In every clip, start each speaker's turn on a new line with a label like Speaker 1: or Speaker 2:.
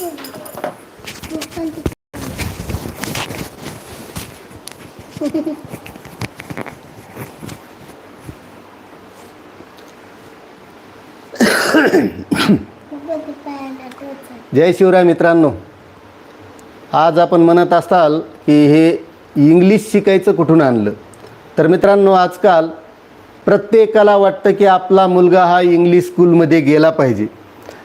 Speaker 1: जय शिवराय मित्रांनो. आज आपण म्हणत असाल की हे इंग्लिश शिकायचं कुठून आणलं? तर मित्रांनो आजकाल प्रत्येकाला वाटतं की आपला मुलगा हा इंग्लिश स्कूलमध्ये गेला पाहिजे.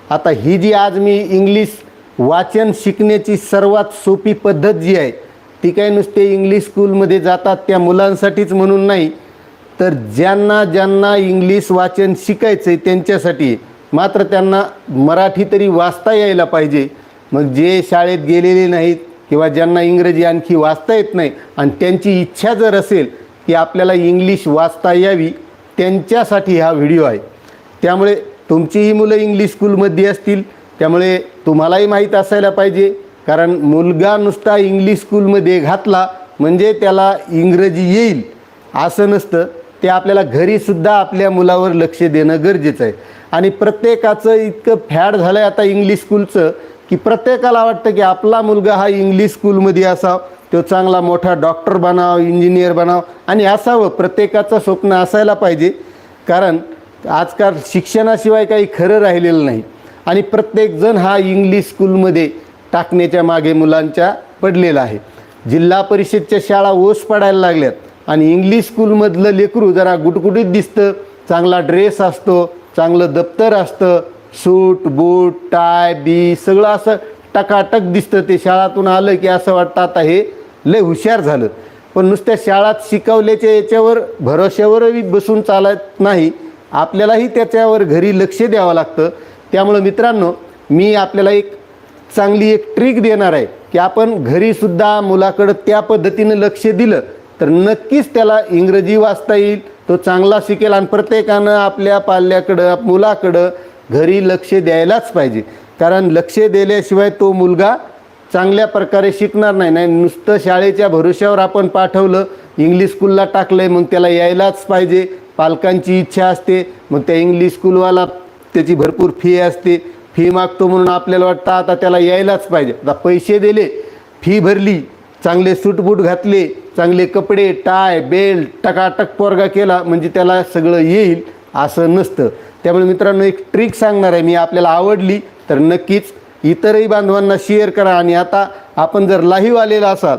Speaker 1: आता ही जी आज मी इंग्लिश वाचन शिकण्याची सर्वात सोपी पद्धत जी आहे ती काय नुसते इंग्लिश स्कूलमध्ये जातात त्या मुलांसाठीच म्हणून नाही तर ज्यांना ज्यांना इंग्लिश वाचन शिकायचं आहे त्यांच्यासाठी आहे. मात्र त्यांना मराठी तरी वाचता यायला पाहिजे मग जे शाळेत गेलेले नाहीत किंवा ज्यांना इंग्रजी आणखी वाचता येत नाही आणि त्यांची इच्छा जर असेल की आपल्याला इंग्लिश वाचता यावी त्यांच्यासाठी हा व्हिडिओ आहे त्यामुळे तुमचीही मुलं इंग्लिश स्कूलमध्ये असतील त्यामुळे तुम्हालाही माहीत असायला पाहिजे. कारण मुलगा नुसता इंग्लिश स्कूलमध्ये घातला म्हणजे त्याला इंग्रजी येईल. असं नसतं. ते आपल्याला घरीसुद्धा आपल्या मुलावर लक्ष देणं गरजेचं आहे. आणि प्रत्येकाचं इतकं फॅड झालं आहे आता इंग्लिश स्कूलचं की प्रत्येकाला वाटतं की आपला मुलगा हा इंग्लिश स्कूलमध्ये असावा. तो चांगला मोठा डॉक्टर बनाव इंजिनियर बनाव. आणि असावं. प्रत्येकाचं स्वप्न असायला पाहिजे. कारण आजकाल शिक्षणाशिवाय काही खरं राहिलेलं नाही. आणि प्रत्येकजण हा इंग्लिश स्कूलमध्ये टाकण्याच्या मागे मुलांच्या पडलेला आहे. जिल्हा परिषदच्या शाळा ओस पडायला लागल्यात आणि इंग्लिश स्कूलमधलं लेकरू जरा गुटगुटीत दिसतं. चांगला ड्रेस असतो चांगलं दप्तर असतं सूट बूट टाय बी सगळं असं टकाटक दिसतं. ते शाळातून आलं की असं वाटतं आता हे लय हुशार झालं. पण नुसत्या शाळात शिकवल्याच्या याच्यावर भरोश्यावरही बसून चालत नाही. आपल्यालाही त्याच्यावर घरी लक्ष द्यावं लागतं. त्यामुळं मित्रांनो मी आपल्याला एक चांगली एक ट्रिक देणार आहे की आपण घरीसुद्धा मुलाकडं त्या पद्धतीनं लक्ष दिलं तर नक्कीच त्याला इंग्रजी वाचता येईल. तो चांगला शिकेल आणि प्रत्येकानं आपल्या पाल्याकडं मुलाकडं घरी लक्ष द्यायलाच पाहिजे. कारण लक्ष दिल्याशिवाय तो मुलगा चांगल्या प्रकारे शिकणार नाही. नाही नुसतं शाळेच्या भरोश्यावर आपण पाठवलं इंग्लिश स्कूलला टाकलं आहे मग त्याला यायलाच पाहिजे. पालकांची इच्छा असते मग त्या इंग्लिश स्कूलवाला त्याची भरपूर फी असते. फी मागतो म्हणून आपल्याला वाटतं आता त्याला यायलाच पाहिजे. आता पैसे दिले फी भरली चांगले सूटबूट घातले चांगले कपडे टाय बेल्ट टकाटक पोरगा केला म्हणजे त्याला सगळं येईल असं नसतं. त्यामुळे मित्रांनो एक ट्रिक सांगणार आहे मी आपल्याला आवडली तर नक्कीच इतरही बांधवांना शेअर करा. आणि आता आपण जर लाईव्ह आलेला असाल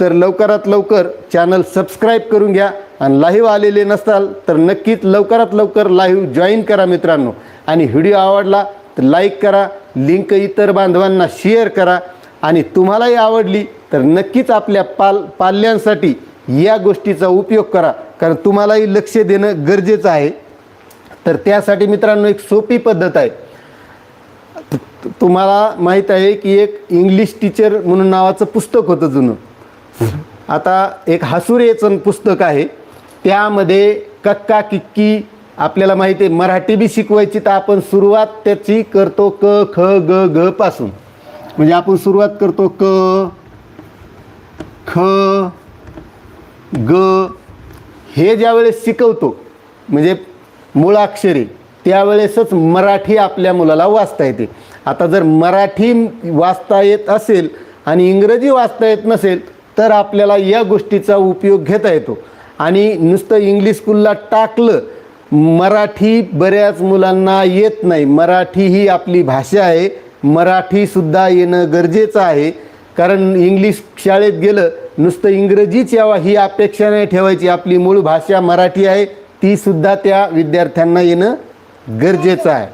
Speaker 1: तर लवकरात लवकर चॅनल सबस्क्राईब करून घ्या. आणि लाईव्ह आलेले नसाल तर नक्कीच लवकरात लवकर लाईव्ह जॉईन करा मित्रांनो. आणि व्हिडिओ आवडला तर लाईक करा लिंक इतर बांधवांना शेअर करा. आणि तुम्हालाही आवडली तर नक्कीच आपल्या पाल पाल्यांसाठी या गोष्टीचा उपयोग करा. कारण तुम्हालाही लक्ष देणं गरजेचं आहे. तर त्यासाठी मित्रांनो एक सोपी पद्धत आहे. तुम्हाला माहीत आहे की एक इंग्लिश टीचर म्हणून नावाचं पुस्तक होतं जुनं. आता एक हसुरेचं पुस्तक आहे. त्यामध्ये कक्का किक्की आपल्याला माहिती आहे मराठी बी शिकवायची तर आपण सुरुवात त्याची करतो क ख ग ग पासून. म्हणजे आपण सुरुवात करतो क ख ग. हे ज्यावेळेस शिकवतो म्हणजे मुळाक्षरे त्यावेळेसच मराठी आपल्या मुलाला वाचता येते. आता जर मराठी वाचता येत असेल आणि इंग्रजी वाचता येत नसेल तर आपल्याला या गोष्टीचा उपयोग घेता येतो. आणि नुसतं इंग्लिश स्कूलला टाकलं मराठी बऱ्याच मुलांना येत नाही. मराठी ही आपली भाषा आहे. मराठीसुद्धा येणं गरजेचं आहे. कारण इंग्लिश शाळेत गेलं नुसतं इंग्रजीच यावा ही अपेक्षा नाही ठेवायची. आपली मूळ भाषा मराठी आहे. ती सुद्धा त्या विद्यार्थ्यांना येणं गरजेचं आहे.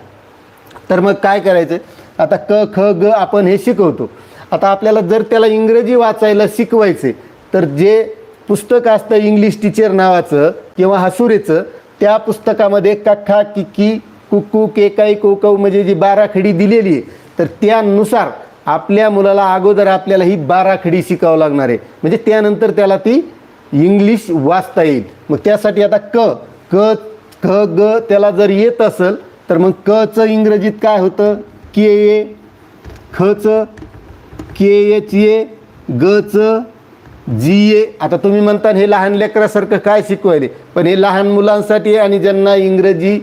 Speaker 1: तर मग काय करायचं? आता क ख ग आपण हे शिकवतो. आता आपल्याला जर त्याला इंग्रजी वाचायला शिकवायचे तर जे पुस्तक असतं इंग्लिश टीचर नावाचं किंवा हसुरेचं त्या पुस्तकामध्ये कक्खा किक्की कुक्कू केकाई कोकव म्हणजे जी बाराखडी दिलेली आहे तर त्यानुसार आपल्या मुलाला अगोदर आपल्याला ही बाराखडी शिकावं लागणार आहे. म्हणजे त्यानंतर त्याला ती इंग्लिश वाचता येईल. मग त्यासाठी आता क क ख ग त्याला जर येत असेल तर मग कचं इंग्रजीत काय होतं? के ए खचं के एच ए गचं जी ए आता तुम्ही म्हणता हे लहान लेकरासारखं काय शिकवायले? पण हे लहान मुलांसाठी आहे आणि ज्यांना इंग्रजी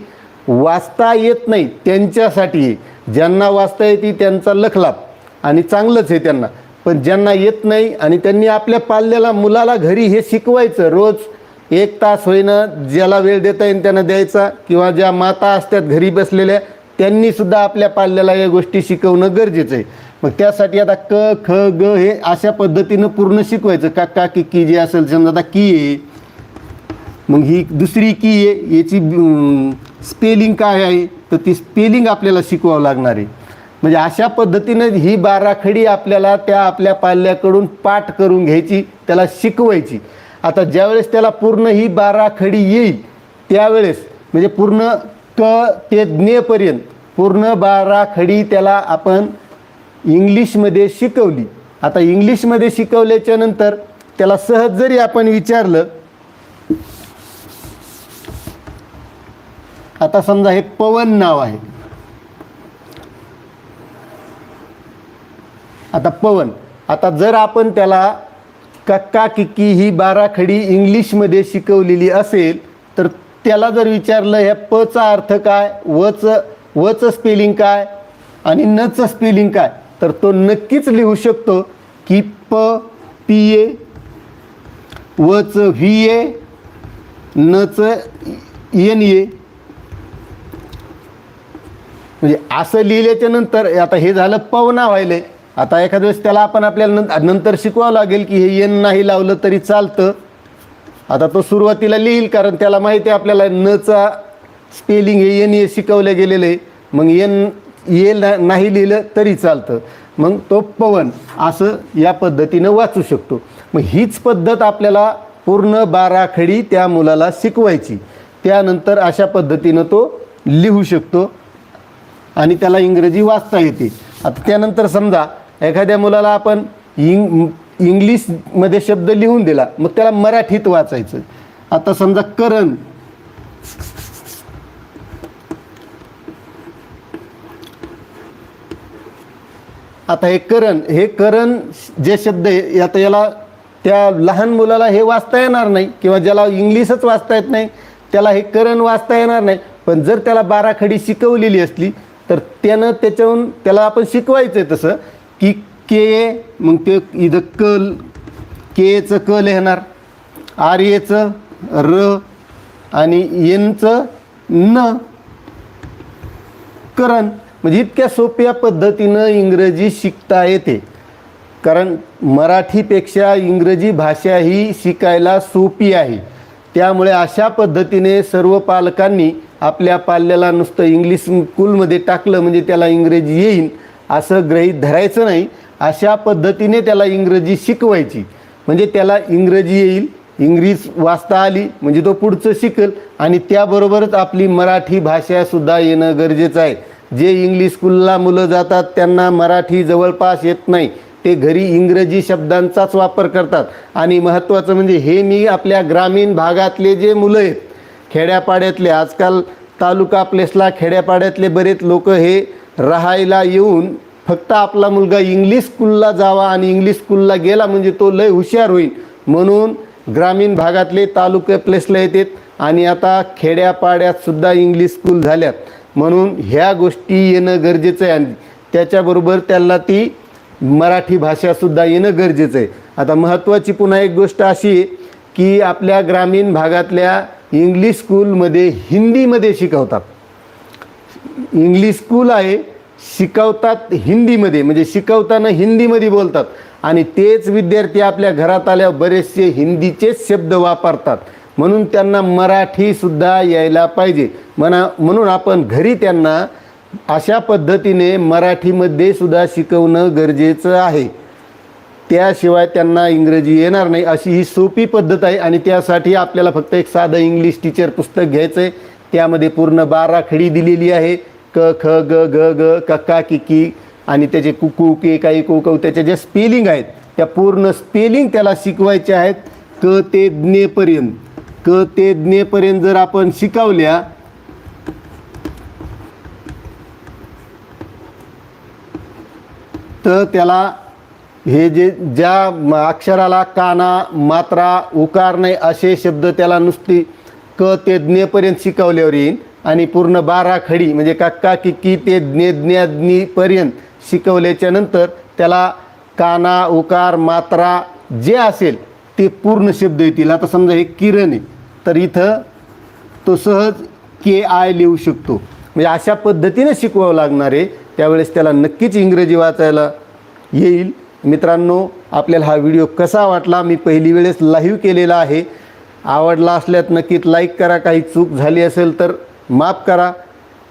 Speaker 1: वाचता येत नाही त्यांच्यासाठी आहे ज्यांना वाचता येते त्यांचा लखलाप. आणि चांगलंच आहे त्यांना. पण ज्यांना येत नाही आणि त्यांनी आपल्या पाल्याला मुलाला घरी हे शिकवायचं रोज एक तास होईनं ज्याला वेळ देता येईल त्यांना द्यायचा किंवा ज्या माता असतात घरी बसलेल्या त्यांनीसुद्धा आपल्या पाल्याला या गोष्टी शिकवणं गरजेचं आहे. मग त्यासाठी आता क ख ग हे अशा पद्धतीनं पूर्ण शिकवायचं. का का की की जे असेल समजा आता की आहे. मग ही दुसरी की आहे याची स्पेलिंग काय आहे? तर ती स्पेलिंग आपल्याला शिकवावं लागणार आहे. म्हणजे अशा पद्धतीनं ही बाराखडी आपल्याला त्या आपल्या पाल्याकडून पाठ करून घ्यायची त्याला शिकवायची. आता ज्यावेळेस त्याला पूर्ण ही बाराखडी येईल त्यावेळेस म्हणजे पूर्ण क ते ज्ञेपर्यंत पूर्ण बाराखडी त्याला आपण इंग्लिशमध्ये शिकवली. आता इंग्लिशमध्ये शिकवल्याच्या नंतर त्याला सहज जरी आपण विचारलं आता समजा हे पवन नाव आहे. आता पवन आता जर आपण त्याला कक्का किक्की ही बाराखडी इंग्लिशमध्ये शिकवलेली असेल तर त्याला जर विचारलं ह्या पचा अर्थ काय? वच वचं स्पेलिंग काय? आणि नचं स्पेलिंग काय? तर तो नक्कीच लिहू शकतो की प पी ए वच व्ही ए नच एन ए. म्हणजे असं लिहिल्याच्या नंतर आता हे झालं पवना व्हायले. आता एखाद्या वेळेस त्याला आपण आपल्याला नंतर शिकवावं लागेल की हे एन नाही लावलं तरी चालतं. आता तो सुरुवातीला लिहील कारण त्याला माहिती आहे आपल्याला नचा स्पेलिंग हे एन ए शिकवलं गेलेलं. आहे मग एन ए नाही लिहिलं तरी चालतं. मग तो पवन असं या पद्धतीनं वाचू शकतो. मग हीच पद्धत आपल्याला पूर्ण बाराखडी त्या मुलाला शिकवायची. त्यानंतर अशा पद्धतीनं तो लिहू शकतो आणि त्याला इंग्रजी वाचता येते. आता त्यानंतर समजा एखाद्या मुलाला आपण इंग इंग्लिशमध्ये शब्द लिहून दिला मग त्याला मराठीत वाचायचं. आता समजा करण आता हे करण हे करण जे शब्द आहे आता याला त्या लहान मुलाला हे वाचता येणार नाही किंवा ज्याला इंग्लिशच वाचता येत नाही त्याला हे करण वाचता येणार नाही. पण जर त्याला बाराखडी शिकवलेली असली तर त्यानं त्याच्याहून त्याला आपण शिकवायचं आहे तसं की के मग ते इथं कल केचं क लिहिणार आर एचं र आणि एनचं न करण. म्हणजे इतक्या सोप्या पद्धतीनं इंग्रजी शिकता येते. कारण मराठीपेक्षा इंग्रजी भाषा ही शिकायला सोपी आहे. त्यामुळे अशा पद्धतीने सर्व पालकांनी आपल्या पाल्याला नुसतं इंग्लिश स्कूलमध्ये टाकलं म्हणजे त्याला इंग्रजी येईल असं ग्रहीत धरायचं नाही. अशा पद्धतीने त्याला इंग्रजी शिकवायची. म्हणजे त्याला इंग्रजी येईल इंग्रज वाचता आली म्हणजे तो पुढचं शिकेल आणि त्याबरोबरच आपली मराठी भाषासुद्धा येणं गरजेचं आहे. जे इंग्लिश स्कूलला मुलं जातात त्यांना मराठी जवळपास येत नाही. ते घरी इंग्रजी शब्दांचाच वापर करतात. आणि महत्त्वाचं म्हणजे हे मी आपल्या ग्रामीण भागातले जे मुलं आहेत खेड्यापाड्यातले आजकाल तालुका प्लेसला खेड्यापाड्यातले बरेच लोक हे राहायला येऊन फक्त आपला मुलगा इंग्लिश स्कूलला जावा आणि इंग्लिश स्कूलला गेला म्हणजे तो लय हुशार होईल. म्हणून ग्रामीण भागातले तालुका प्लेसला येतात. आणि आता खेड्यापाड्यात सुद्धा इंग्लिश स्कूल झाल्यात. म्हणून ह्या गोष्टी येणं गरजेचं आहे. आणि त्याच्याबरोबर त्याला ती मराठी भाषासुद्धा येणं गरजेचं आहे. आता महत्त्वाची पुन्हा एक गोष्ट अशी आहे की आपल्या ग्रामीण भागातल्या इंग्लिश स्कूलमध्ये हिंदीमध्ये शिकवतात. इंग्लिश स्कूल आहे शिकवतात हिंदीमध्ये म्हणजे शिकवताना हिंदीमध्ये बोलतात. आणि तेच विद्यार्थी आपल्या घरात आल्यावर बरेचसे हिंदीचेच शब्द वापरतात. म्हणून त्यांना मराठीसुद्धा यायला पाहिजे. म्हणा म्हणून आपण घरी त्यांना अशा पद्धतीने मराठीमध्ये सुद्धा शिकवणं गरजेचं आहे. त्याशिवाय त्यांना इंग्रजी येणार नाही अशी ही सोपी पद्धत आहे आणि त्यासाठी आपल्याला फक्त एक साधं इंग्लिश टीचर पुस्तक घ्यायचं आहे त्यामध्ये पूर्ण बाराखडी दिलेली आहे. क ख ग ग ग कक्का किकी आणि त्याचे कुकू के काही कुकू त्याच्या ज्या स्पेलिंग आहेत त्या पूर्ण स्पेलिंग त्याला शिकवायच्या आहेत क ते ज्ञेपर्यंत. क ते ज्ञेपर्यंत जर आपण शिकवल्या तर त्याला हे जे ज्या अक्षराला काना मात्रा उकार नाही असे शब्द त्याला नुसती क ते ज्ञेपर्यंत शिकवल्यावर येईल आणि पूर्ण बारा खडी म्हणजे काक्का किक्की ते ज्ञे ज्ञाज्ञीपर्यंत शिकवल्याच्या नंतर त्याला काना उकार मात्रा जे असेल ते पूर्ण शब्द येतील. आता समजा हे किरण आहे. तर इथं तो सहज के आय लिहू शकतो. म्हणजे अशा पद्धतीने शिकवावं लागणार आहे. त्यावेळेस त्याला नक्कीच इंग्रजी वाचायला येईल. मित्रांनो आपल्याला हा व्हिडिओ कसा वाटला? मी पहिली वेळेस लाईव्ह केलेला आहे. आवडला असल्यात नक्कीच लाईक करा. काही चूक झाली असेल तर माफ करा.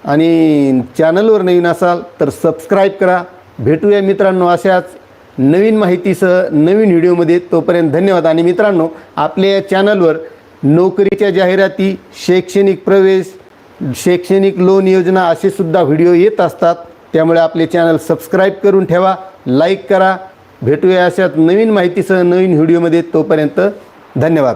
Speaker 1: आणि चॅनलवर नवीन असाल तर सबस्क्राईब करा. भेटूया मित्रांनो अशाच नवीन माहितीसह नवीन व्हिडिओमध्ये तोपर्यंत धन्यवाद. आणि मित्रांनो आपल्या या चॅनलवर नोकरीच्या जाहिराती शैक्षणिक प्रवेश शैक्षणिक लोन योजना असे सुद्धा व्हिडिओ येत असतात. त्यामुळे आपले चॅनल सबस्क्राईब करून ठेवा लाईक करा. भेटूया अशाच नवीन माहितीसह नवीन व्हिडिओमध्ये. तोपर्यंत धन्यवाद.